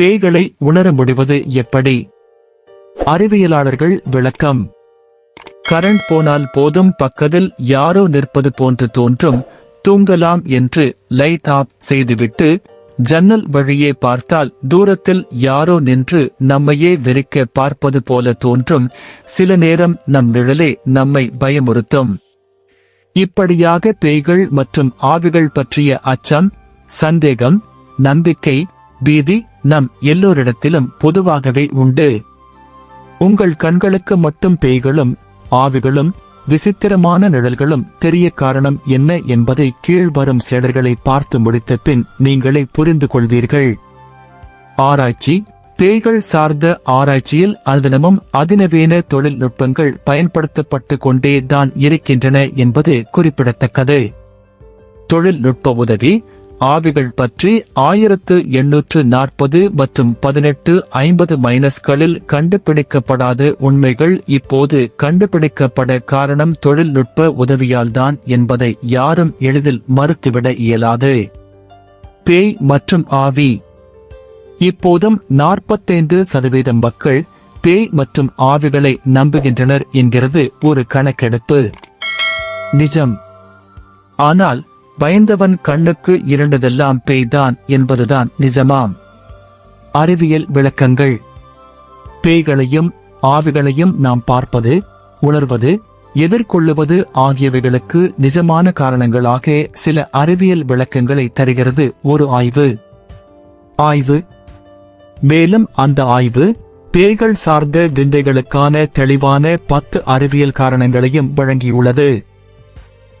பேய்களை உணர முடிவது எப்படி? அறிவியலாளர்கள் விளக்கம். கரண்ட் போனால் போதும் பக்கத்தில் யாரோ நிற்பது போன்று தோன்றும் தூங்கலாம் என்று லைட் ஆஃப் செய்துவிட்டு ஜன்னல் வழியே பார்த்தால் தூரத்தில் யாரோ நின்று நம்மையே வெறிக்க பார்ப்பது போல தோன்றும் சில நேரம் நம் நிழலே நம்மை பயமுறுத்தும். இப்படியாக பேய்கள் மற்றும் ஆவிகள் பற்றிய அச்சம் சந்தேகம் நம்பிக்கை பீதி நம் எல்லோரிடத்திலும் பொதுவாகவே உண்டு. உங்கள் கண்களுக்கு மட்டும் பேய்களும் ஆவிகளும் விசித்திரமான நிழல்களும் தெரிய காரணம் என்ன என்பதை கீழ்வரும் சேடர்களை பார்த்து முடித்த பின் நீங்களே புரிந்து கொள்வீர்கள். ஆராய்ச்சி பேய்கள் சார்ந்த ஆராய்ச்சியில் அனுதினமும் அதிநவீன தொழில்நுட்பங்கள் பயன்படுத்தப்பட்டு கொண்டே தான் இருக்கின்றன என்பது குறிப்பிடத்தக்கது. தொழில்நுட்ப உதவி ஆவிகள் பற்றி ஆயிரத்து எண்ணூற்று நாற்பது மற்றும் பதினெட்டு ஐம்பது மைனஸ்களில் கண்டுபிடிக்கப்படாத உண்மைகள் இப்போது கண்டுபிடிக்கப்பட காரணம் தொழில்நுட்ப உதவியால்தான் என்பதை யாரும் எளிதில் மறுத்துவிட இயலாது. பேய் மற்றும் ஆவி. இப்போதும் நாற்பத்தைந்து சதவீதம் மக்கள் பேய் மற்றும் ஆவிகளை நம்புகின்றனர் என்கிறது ஒரு கணக்கெடுப்பு. நிஜம். ஆனால் பயந்தவன் கண்ணுக்கு இரண்டதெல்லாம் பேய்தான் என்பதுதான் நிஜமாம். அறிவியல் விளக்கங்கள். பேய்களையும் ஆவிகளையும் நாம் பார்ப்பது உணர்வது எதிர்கொள்ளுவது ஆகியவைகளுக்கு நிஜமான காரணங்களாக சில அறிவியல் விளக்கங்களை தருகிறது ஒரு ஆய்வு. ஆய்வு. மேலும் அந்த ஆய்வு பேய்கள் சார்ந்த விந்தைகளுக்கான தெளிவான பத்து அறிவியல் காரணங்களையும் வழங்கியுள்ளது.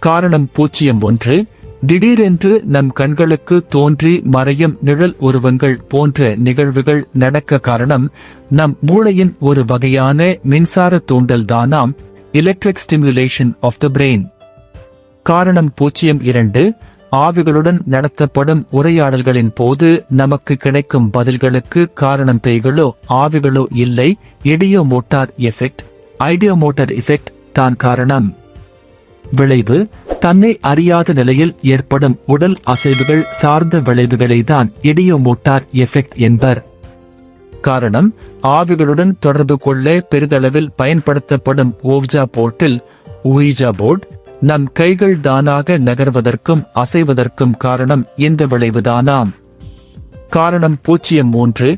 காரணம் பூஜ்ஜியம் ஒன்று திடீரென்று நம் கண்களுக்கு தோன்றி மறையும் நிழல் உருவங்கள் போன்ற நிகழ்வுகள் நடக்க காரணம் நம் மூளையின் ஒரு வகையான மின்சார தூண்டல் தானாம் electric stimulation of the brain காரணம் பூஜ்ஜியம் இரண்டு ஆவிகளுடன் நடத்தப்படும் உரையாடல்களின் போது நமக்கு கிடைக்கும் பதில்களுக்கு காரணம் பேய்களோ ஆவிகளோ இல்லை ideomotor effect ideomotor effect தான் காரணம். விளைவு தன்னை அறியாத நிலையில் ஏற்படும் உடல் அசைவுகள் சார்ந்த விளைவுகளை தான் இடியோ மோட்டார் எஃபெக்ட் என்பர். காரணம் ஆவிகளுடன் தொடர்பு கொள்ள பெரிதளவில் பயன்படுத்தப்படும் ஓவ்ஜா போர்ட்டில் உயிஜா போர்ட் நம் கைகள் தானாக நகர்வதற்கும் அசைவதற்கும் காரணம் இந்த விளைவுதானாம். காரணம் பூஜ்ஜியம் மூன்று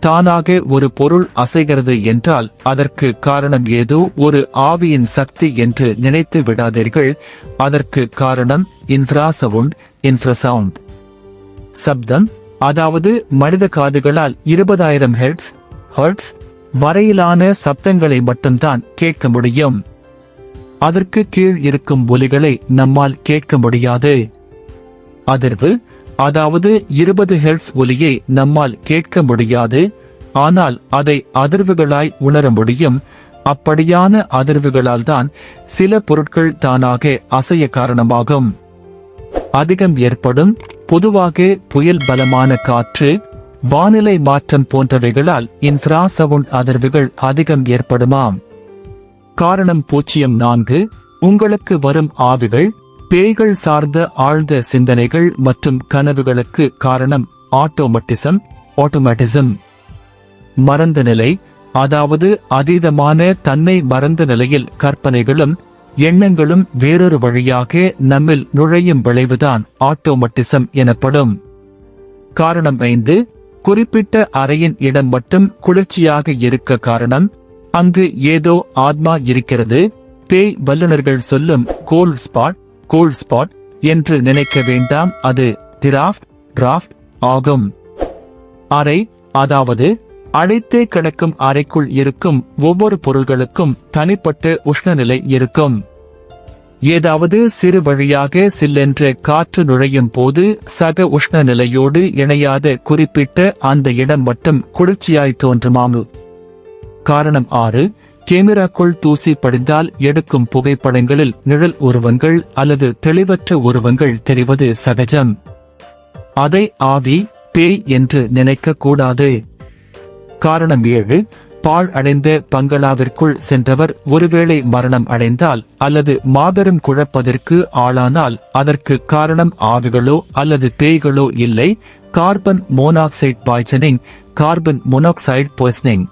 தானாக ஒரு பொருள் அசைகிறது என்றால் அதற்கு காரணம் ஏதோ ஒரு ஆவியின் சக்தி என்று நினைத்து விடாதீர்கள். அதற்கு காரணம் இன்ஃப்ராசவுண்ட் இன்ஃப்ரசவுண்ட் சப்தம் அதாவது மனித காதுகளால் இருபதாயிரம் ஹெர்ட்ஸ் ஹெர்ட்ஸ் வரையிலான சப்தங்களை மட்டும்தான் கேட்க முடியும். அதற்கு கீழ் இருக்கும் ஒலிகளை நம்மால் கேட்க முடியாது. அதிர்வு அதாவது இருபது ஹெர்ட்ஸ் ஒலியை நம்மால் கேட்க முடியாது. ஆனால் அதை அதிர்வுகளாய் உணர முடியும். அப்படியான அதிர்வுகளால் தான் சில பொருட்கள் தானாக அசைய காரணமாகும். அதிகம் ஏற்படும் பொதுவாக புயல் பலமான காற்று வானிலை மாற்றம் போன்றவைகளால் இன்ஃப்ராசவுண்ட் அதிர்வுகள் அதிகம் ஏற்படுமாம். காரணம் பூஜ்ஜியம் நான்கு உங்களுக்கு வரும் ஆவிகள் பேய்கள் சார்ந்த ஆழ்ந்த சிந்தனைகள் மற்றும் கனவுகளுக்கு காரணம் ஆட்டோமட்டிசம் ஆட்டோமேட்டிசம். மறந்த நிலை அதாவது அதீதமான தன்னை மறந்த நிலையில் கற்பனைகளும் எண்ணங்களும் வேறொரு வழியாக நம்மில் நுழையும் விளைவுதான் ஆட்டோமட்டிசம் எனப்படும். காரணம் ஐந்து குறிப்பிட்ட அறையின் இடம் மட்டும் குளிர்ச்சியாக இருக்க காரணம் அங்கு ஏதோ ஆத்மா இருக்கிறது பேய் வல்லுநர்கள் சொல்லும் கோல் ஸ்பாட் கூல் ஸ்பாட் என்று நினைக்க வேண்டாம். அது டிராஃப்ட் டிராஃப்ட் ஆகும். அறை அதாவது அடைத்தே கிடக்கும் அறைக்குள் இருக்கும் ஒவ்வொரு பொருள்களுக்கும் தனிப்பட்ட உஷ்ணநிலை இருக்கும். ஏதாவது சிறு வழியாக சில்லென்ற காற்று நுழையும் போது சக உஷ்ண நிலையோடு இணையாத குறிப்பிட்ட அந்த இடம் மட்டும் குளிர்ச்சியாய் தோன்றுமாமு. காரணம் ஆறு கேமராக்குள் தூசி படிந்தால் எடுக்கும் புகைப்படங்களில் நிழல் உருவங்கள் அல்லது தெளிவற்ற உருவங்கள் தெரிவது சகஜம். அதை ஆவி பேய் என்று நினைக்க கூடாது காரணம் ஏழு பாழ் அடைந்த பங்களாவிற்குள் சென்றவர் ஒருவேளை மரணம் அடைந்தால் அல்லது மாபெரும் குழப்பதற்கு ஆளானால் அதற்கு காரணம் ஆவிகளோ அல்லது பேய்களோ இல்லை. Carbon monoxide poisoning carbon monoxide poisoning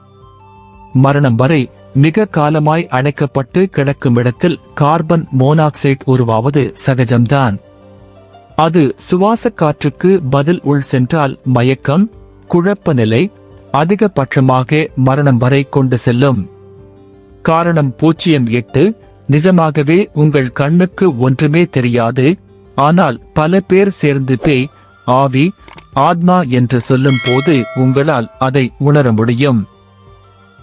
மரணம் வரை மிக காலமாய் அணைக்கப்பட்டு கிடக்கும் இடத்தில் கார்பன் மோனாக்சைடு உருவாவது சகஜம்தான். அது சுவாச காற்றுக்கு பதில் உள் சென்றால் மயக்கம் குழப்ப நிலை அதிகபட்சமாக மரணம் வரை கொண்டு செல்லும். காரணம் பூஜ்ஜியம் எட்டு நிஜமாகவே உங்கள் கண்ணுக்கு ஒன்றுமே தெரியாது ஆனால் பல பேர் சேர்ந்து பேய் ஆவி ஆத்மா என்று சொல்லும் போது உங்களால் அதை உணர முடியும்.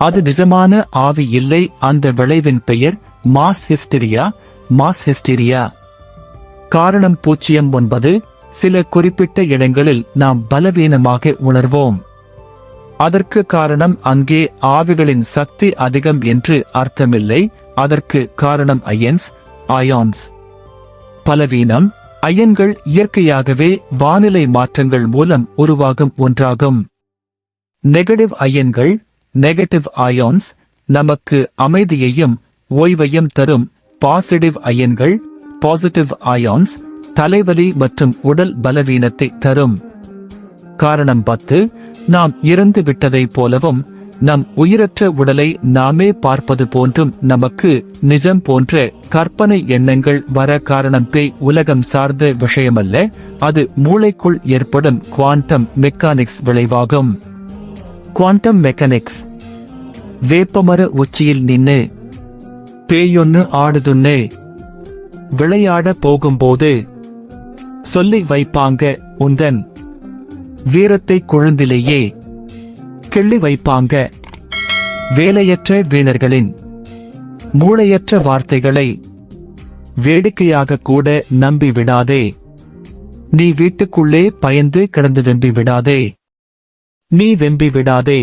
அது நிஜமான ஆவி இல்லை. அந்த விளைவின் பெயர் மாஸ் ஹிஸ்டீரியா மாஸ் ஹிஸ்டீரியா. காரணம் பூச்சியம் ஒன்பது. சில குறிப்பிட்ட இடங்களில் நாம் பலவீனமாக உணர்வோம். அதற்கு காரணம் அங்கே ஆவிகளின் சக்தி அதிகம் என்று அர்த்தமில்லை. அதற்கு காரணம் அயன்ஸ் அயான்ஸ். பலவீனம் அயன்கள் இயற்கையாகவே வானிலை மாற்றங்கள் மூலம் உருவாகும் ஒன்றாகும். நெகட்டிவ் அயன்கள் நெகட்டிவ் அயான்ஸ் நமக்கு அமைதியையும் ஓய்வையும் தரும். பாசிட்டிவ் அயன்கள் பாசிட்டிவ் அயான்ஸ் தலைவலி மற்றும் உடல் பலவீனத்தை தரும். காரணம் பத்து நாம் இறந்து விட்டதை போலவும் நம் உயிரற்ற உடலை நாமே பார்ப்பது போன்றும் நமக்கு நிஜம் போன்ற கற்பனை எண்ணங்கள் வர காரணம் பேய் உலகம் சார்ந்த விஷயமல்ல அது மூளைக்குள் ஏற்படும் குவாண்டம் மெக்கானிக்ஸ் விளைவாகும். Quantum mechanics. வேப்பமர உச்சியில் நின்னு பேயொன்னு ஆடுதுன்னு விளையாட போகும்போது சொல்லி வைப்பாங்க உந்தன். வீரத்தை குழந்திலேயே கிள்ளி வைப்பாங்க வேலையற்ற வீணர்களின் மூளையற்ற வார்த்தைகளை வேடிக்கையாக கூட நம்பி விடாதே நீ வீட்டுக்குள்ளே பயந்து கிடந்து வெம்பி விடாதே நீ வெம்பி விடாதே